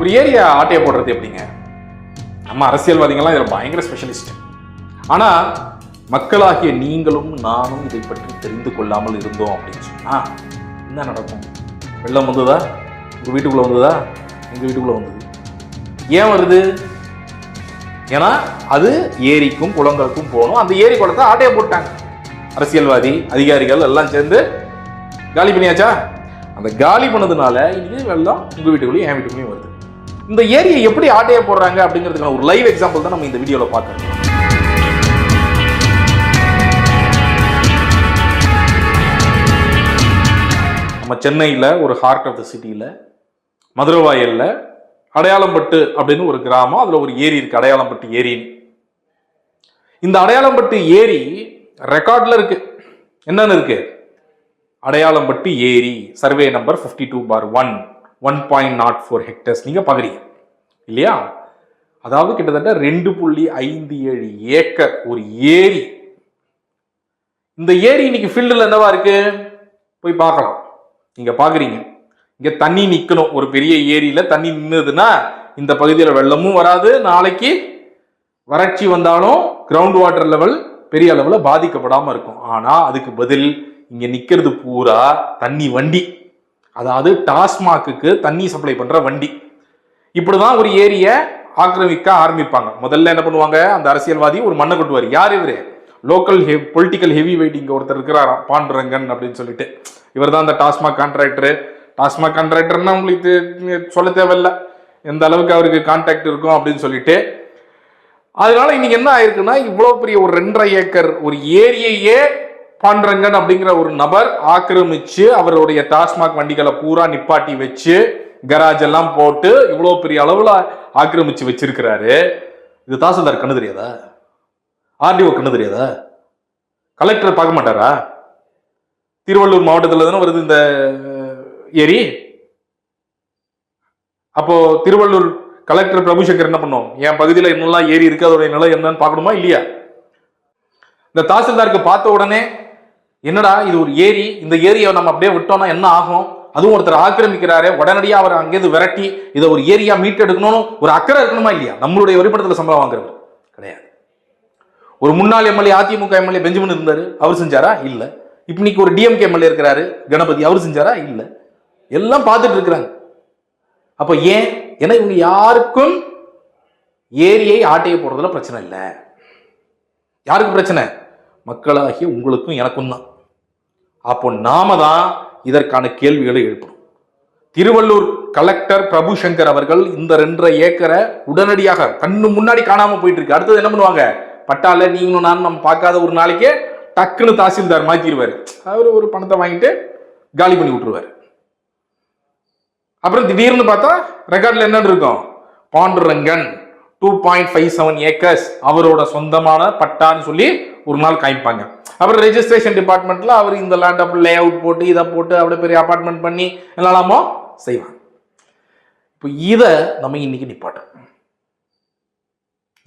ஒரு ஏரியா ஆட்டையை போடுறது எப்படிங்க? நம்ம அரசியல்வாதிகள்லாம் இதில் பயங்கர ஸ்பெஷலிஸ்ட் ஆனா மக்களாகிய நீங்களும் நானும் இதை பற்றி தெரிந்து கொள்ளாமல் இருந்தோம் அப்படின்னு சொன்னால் என்ன நடக்கும்? வெள்ளம் வந்ததா? உங்க வீட்டுக்குள்ள வந்ததா? எங்கள் வீட்டுக்குள்ள வந்தது? ஏன் வருது? ஏன்னா அது ஏரிக்கும் குளங்களுக்கும் போகணும். அந்த ஏரி குளத்தை ஆட்டையை போட்டாங்க. அரசியல்வாதி அதிகாரிகள் எல்லாம் சேர்ந்து காலி பண்ணியாச்சா? அந்த காலி பண்ணதுனால இன்னைக்கு வெள்ளம் உங்கள் வீட்டுக்குள்ளேயும் என் வீட்டுக்குள்ளேயும் வருது. இந்த ஏரியை எப்படி ஆட்டையை போடுறாங்க அப்படிங்கிறதுக்கான ஒரு லைவ் எக்ஸாம்பிள் தான் நம்ம இந்த வீடியோவில் பார்க்கறோம். நம்ம சென்னையில் ஒரு ஹார்ட் ஆஃப் த சிட்டியில் மதுரவாயலில் அடையாளம்பட்டு அப்படின்னு ஒரு கிராமம் அதில் ஒரு ஏரி இருக்கு அடையாளம்பட்டு ஏரின்னு இந்த அடையாளம்பட்டு ஏரி ரெக்கார்டில் இருக்கு. என்னன்னு இருக்கு? அடையாளம்பட்டு ஏரி survey number fifty two four one one point naught four hectares நீங்கள் பார்க்குறீங்க இல்லையா? அதாவது கிட்டத்தட்ட ரெண்டு புள்ளி ஐந்து ஏழு ஏக்கர் ஒரு ஏரி. இந்த ஏரி இன்னைக்கு ஃபீல்டில் என்னவா இருக்கு? போய் பார்க்கலாம். நீங்கள் பார்க்குறீங்க இங்க தண்ணி நிக்கணும். ஒரு பெரிய ஏரியில தண்ணி நின்றுதுன்னா இந்த பகுதியில் வெள்ளமும் வராது. நாளைக்கு வறட்சி வந்தாலும் கிரவுண்ட் வாட்டர் லெவல் பெரிய அளவில் பாதிக்கப்படாம இருக்கும். ஆனா அதுக்கு பதில் இங்க நிக்கிறது பூரா தண்ணி வண்டி. அதாவது டாஸ்மாக்கு தண்ணி சப்ளை பண்ற வண்டி. இப்படிதான் ஒரு ஏரியை ஆக்கிரமிக்க ஆரம்பிப்பாங்க. முதல்ல என்ன பண்ணுவாங்க? அந்த அரசியல்வாதி ஒரு மண்ணை கொட்டுவார். யார் இவரு? லோக்கல் ஹெ பொலிட்டிக்கல் ஹெவி வெயிட்டிங் ஒருத்தர் இருக்கிறார் பாண்டுரங்கன் அப்படின்னு சொல்லிட்டு. இவர் தான் அந்த டாஸ்மாக் கான்ட்ராக்டர் டாஸ்மாக் கான்ட்ராக்டர்னா உங்களுக்கு சொல்ல தேவையில்ல. எந்த அளவுக்கு அவருக்கு கான்டாக்ட் இருக்கும் அப்படின்னு சொல்லிட்டு. அதனால இன்னைக்கு என்ன ஆயிருக்குன்னா இவ்வளோ பெரிய ஒரு ரெண்டரை ஏக்கர் ஒரு ஏரியையே பாண்டரங்கன் அப்படிங்கிற ஒரு நபர் ஆக்கிரமிச்சு அவருடைய டாஸ்மாக் வண்டிகளை பூரா நிப்பாட்டி வச்சு கராஜ் எல்லாம் போட்டு இவ்வளோ பெரிய அளவில் ஆக்கிரமிச்சு வச்சிருக்கிறாரு. இது தாசில்தார் கண்ணு தெரியாதா? ஆர்டிஓ கண்ணு தெரியாதா? கலெக்டர் பார்க்க மாட்டாரா? திருவள்ளூர் மாவட்டத்தில் தானே வருது இந்த ஏரி அப்போ திருவள்ளூர் கலெக்டர் பிரபுசங்கர் என்ன பண்ணும்? என் பகுதியில் என்னெல்லாம் ஏரி இருக்கு அதோட நிலை என்னன்னு பார்க்கணுமா இல்லையா? இந்த தாசில்தாருக்கு பார்த்த உடனே என்னடா இது ஒரு ஏரி இந்த ஏரியை நம்ம அப்படியே விட்டோம்னா என்ன ஆகும்? அதுவும் ஒருத்தர் ஆக்கிரமிக்கிறாரு உடனடியாக அவர் அங்கேருந்து விரட்டி இதை ஒரு ஏரியா மீட்டெடுக்கணும்னு ஒரு அக்கறை இருக்கணுமா இல்லையா? நம்மளுடைய வரிப்படத்தில் சம்பளம் வாங்குறவர். கிடையாது. ஒரு முன்னாள் எம்எல்ஏ அதிமுக எம்எல்ஏ பெஞ்சமின் இருந்தார். அவர் செஞ்சாரா? இல்லை. இப்ப இன்னைக்கு ஒரு டிஎம்கே எம்எல்ஏ இருக்கிறாரு. கணபதி அவர் செஞ்சாரா? இல்லை. எல்லாம் பார்த்துட்டு இருக்கிறாங்க. அப்ப ஏன்? ஏன்னா இவங்க யாருக்கும் ஏரியை ஆட்டையை போடுறதுல பிரச்சனை இல்லை. யாருக்கும் பிரச்சனை? மக்களாகிய உங்களுக்கும் எனக்கும் தான். அப்போ நாம தான் இதற்கான கேள்விகளை எழுப்பணும். திருவள்ளூர் கலெக்டர் பிரபு சங்கர் அவர்கள் இந்த ரெண்டரை ஏக்கரை உடனடியாக கண்ணு முன்னாடி காணாம போயிட்டு இருக்கு அடுத்தது என்ன பண்ணுவாங்க? பட்டால நீங்களும் நான் நம்ம பார்க்காத ஒரு நாளைக்கே டக்குன்னு தாசில்தார் மாத்திடுவார் அவர் ஒரு பணத்தை வாங்கிட்டு காலி பண்ணி விட்டுருவார். அப்புறம் திடீர்னு பார்த்தா ரெக்கார்டில் என்னன்னு இருக்கும்? Pandurangan two point five seven acres அவரோட சொந்தமான பட்டான்னு சொல்லி ஒரு நாள் காமிப்பாங்க. அப்புறம் ரெஜிஸ்ட்ரேஷன் டிபார்ட்மெண்ட்ல அவர் இந்த லேண்ட் அப்படி லே அவுட் போட்டு இதை போட்டு அப்படியே பெரிய அப்பார்ட்மெண்ட் பண்ணி என்னலாமோ செய்வாங்க. இப்போ இதை நம்ம இன்னைக்கு நிப்பாட்டோம்.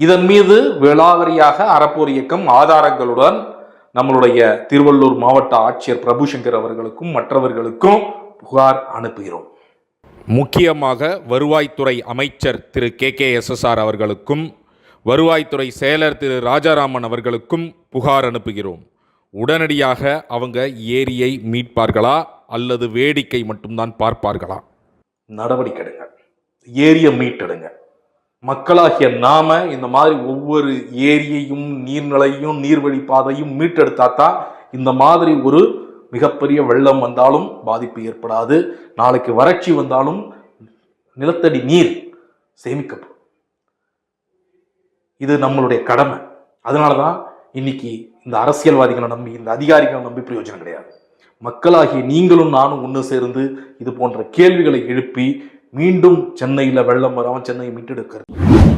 இதன் மீது விளாவரியாக அறப்போர் இயக்கம் ஆதாரங்களுடன் நம்மளுடைய திருவள்ளூர் மாவட்ட ஆட்சியர் பிரபுசங்கர் அவர்களுக்கும் மற்றவர்களுக்கும் புகார் அனுப்புகிறோம். முக்கியமாக வருவாய்த்துறை அமைச்சர் திரு கே கே எஸ்எஸ்ஆர் அவர்களுக்கும் வருவாய்த்துறை செயலர் திரு ராஜாராமன் அவர்களுக்கும் புகார் அனுப்புகிறோம். உடனடியாக அவங்க ஏரியை மீட்பார்களா அல்லது வேடிக்கை மட்டும்தான் பார்ப்பார்களா? நடவடிக்கை எடுங்க. ஏரியை மீட்டெடுங்க. மக்களாகிய நாம இந்த மாதிரி ஒவ்வொரு ஏரியையும் நீர்நிலையும் நீர்வழி பாதையும் மீட்டெடுத்தா தான் இந்த மாதிரி ஒரு மிகப்பெரிய வெள்ளம் வந்தாலும் பாதிப்பு ஏற்படாது. நாளைக்கு வறட்சி வந்தாலும் நிலத்தடி நீர் சேமிக்கப்படும். இது நம்மளுடைய கடமை. அதனால தான் இன்னைக்கு இந்த அரசியல்வாதிகளை நம்பி இந்த அதிகாரிகளை நம்பி பிரயோஜனம் கிடையாது. மக்களாகிய நீங்களும் நானும் ஒன்று சேர்ந்து இது போன்ற கேள்விகளை எழுப்பி மீண்டும் சென்னையில் வெள்ளம் வராமல் சென்னையை மீட்டெடுக்கிறது.